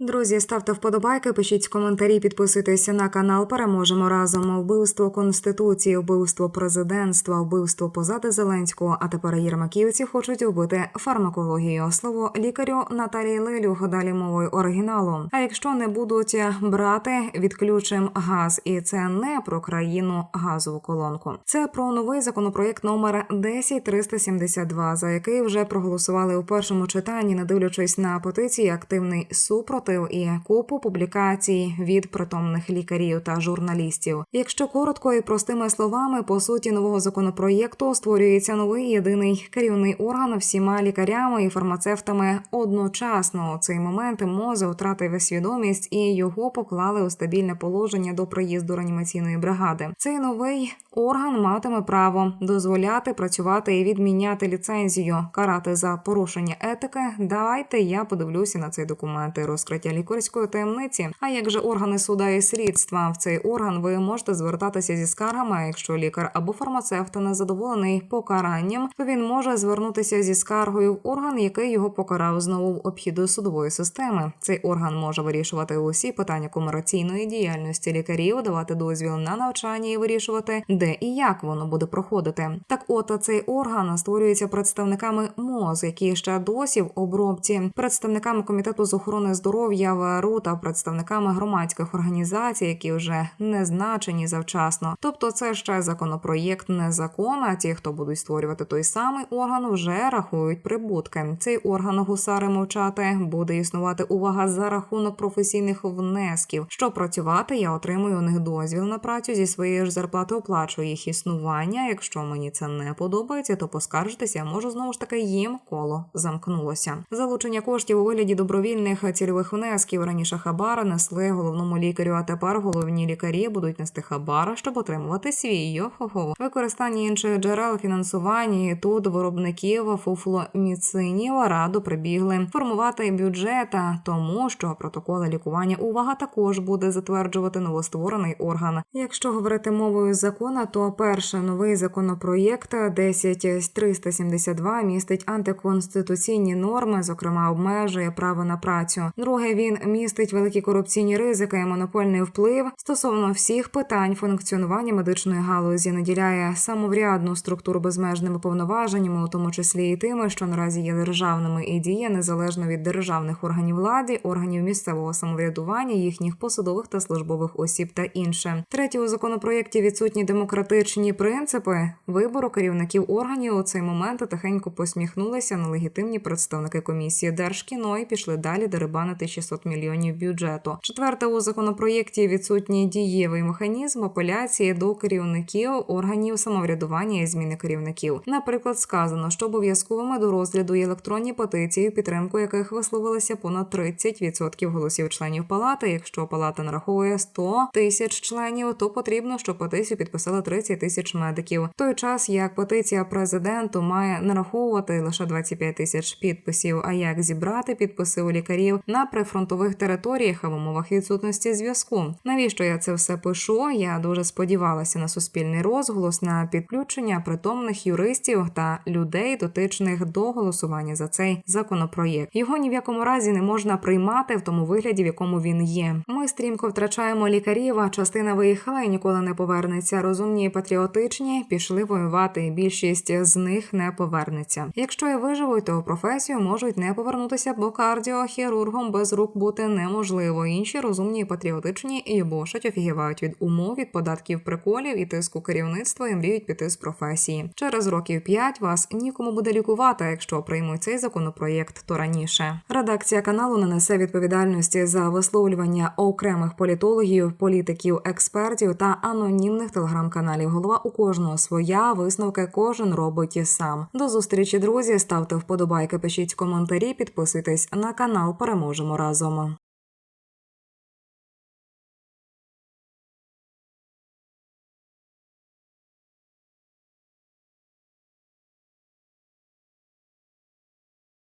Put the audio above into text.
Друзі, ставте вподобайки, пишіть коментарі, підписуйтеся на канал. Переможемо разом. Вбивство конституції, вбивство президентства, вбивство позади Зеленського. А тепер єрмаківці хочуть вбити фармакологію. Слово лікарю Наталії Лелюх далі мовою оригіналу. А якщо не будуть брати, відключим газ, і це не про країну газову колонку. Це про новий законопроєкт номер 10372, за який вже проголосували у першому читанні, не дивлячись на петиції, активний супротив і купу публікацій від притомних лікарів та журналістів. Якщо коротко і простими словами, по суті нового законопроєкту створюється новий єдиний керівний орган всіма лікарями і фармацевтами одночасно. У цей момент Мозе втратив свідомість і його поклали у стабільне положення до приїзду реанімаційної бригади. Цей новий орган матиме право дозволяти працювати і відміняти ліцензію, карати за порушення етики. Давайте я подивлюся на цей документ і розкриття лікарської таємниці. А як же органи суда і слідства в цей орган ви можете звертатися зі скаргами. Якщо лікар або фармацевт не задоволений покаранням, то він може звернутися зі скаргою в орган, який його покарав знову в обхід судової системи. Цей орган може вирішувати усі питання комерційної діяльності лікарів, давати дозвіл на навчання і вирішувати, де і як воно буде проходити. Так, от цей орган створюється представниками МОЗ, які ще досі в обробці, представниками комітету з охорони здоров'я ВРУ та представниками громадських організацій, які вже не значені завчасно. Тобто, це ще законопроєкт, не закон. А ті, хто будуть створювати той самий орган, вже рахують прибутки. Цей орган гусари мовчати буде існувати увага за рахунок професійних внесків. Щоб працювати, я отримую у них дозвіл на працю зі своєї ж зарплати, оплачую їх існування. Якщо мені це не подобається, то поскаржитися можу знову ж таки їм коло замкнулося. Залучення коштів у вигляді добровільних цільових внесків раніше хабара несли головному лікарю, а тепер головні лікарі будуть нести хабара, щоб отримувати свій йо-хо-хо. використання інших джерел фінансування. І тут виробників фуфломіцинів раду прибігли формувати бюджета, тому що протоколи лікування увага також буде затверджувати новостворений орган. Якщо говорити мовою закона, то перше новий законопроєкт 10372 містить антиконституційні норми, зокрема обмежує право на працю. Друге, він містить великі корупційні ризики і монопольний вплив стосовно всіх питань функціонування медичної галузі, наділяє самоврядну структуру безмежними повноваженнями, у тому числі і тими, що наразі є державними і діє незалежно від державних органів влади, органів місцевого самоврядування, їхніх посадових та службових осіб та інше. Третє у законопроєкті відсутні демократичні принципи вибору керівників органів у цей момент тихенько посміхнулися на легітимні представники комісії Держкіно і пішли далі дерибанити 600 мільйонів бюджету. Четверте у законопроєкті відсутній дієвий механізм апеляції до керівників органів самоврядування і зміни керівників. Наприклад, сказано, що обов'язковими до розгляду є електронні петиції, підтримку яких висловилися понад 30% голосів членів палати. Якщо палата нараховує 100 тисяч членів, то потрібно, щоб петицію підписали 30 тисяч медиків. В той час як петиція президенту має нараховувати лише 25 тисяч підписів. А як зібрати підписи у лікарів на прифронтових територіях а в умовах відсутності зв'язку? Навіщо я це все пишу? Я дуже сподівалася на суспільний розголос на підключення притомних юристів та людей, дотичних до голосування за цей законопроєкт. Його ні в якому разі не можна приймати в тому вигляді, в якому він є. Ми стрімко втрачаємо лікарів. а Частина виїхала і ніколи не повернеться. Розумні і патріотичні пішли воювати. і Більшість з них не повернеться. Якщо я виживу, то професію можуть не повернутися, бо кардіохірургом без рук бути неможливо. Інші розумні і патріотичні і бошать офігівають від умов, від податків приколів і тиску керівництва і мріють піти з професії. Через років п'ять вас нікому буде лікувати. Якщо приймуть цей законопроєкт, то раніше редакція каналу не несе відповідальності за висловлювання окремих політологів, політиків, експертів та анонімних телеграм-каналів. Голова у кожного своя висновки кожен робить і сам. До зустрічі, друзі. Ставте вподобайки, пишіть коментарі, підписуйтесь на канал. Переможемо разом.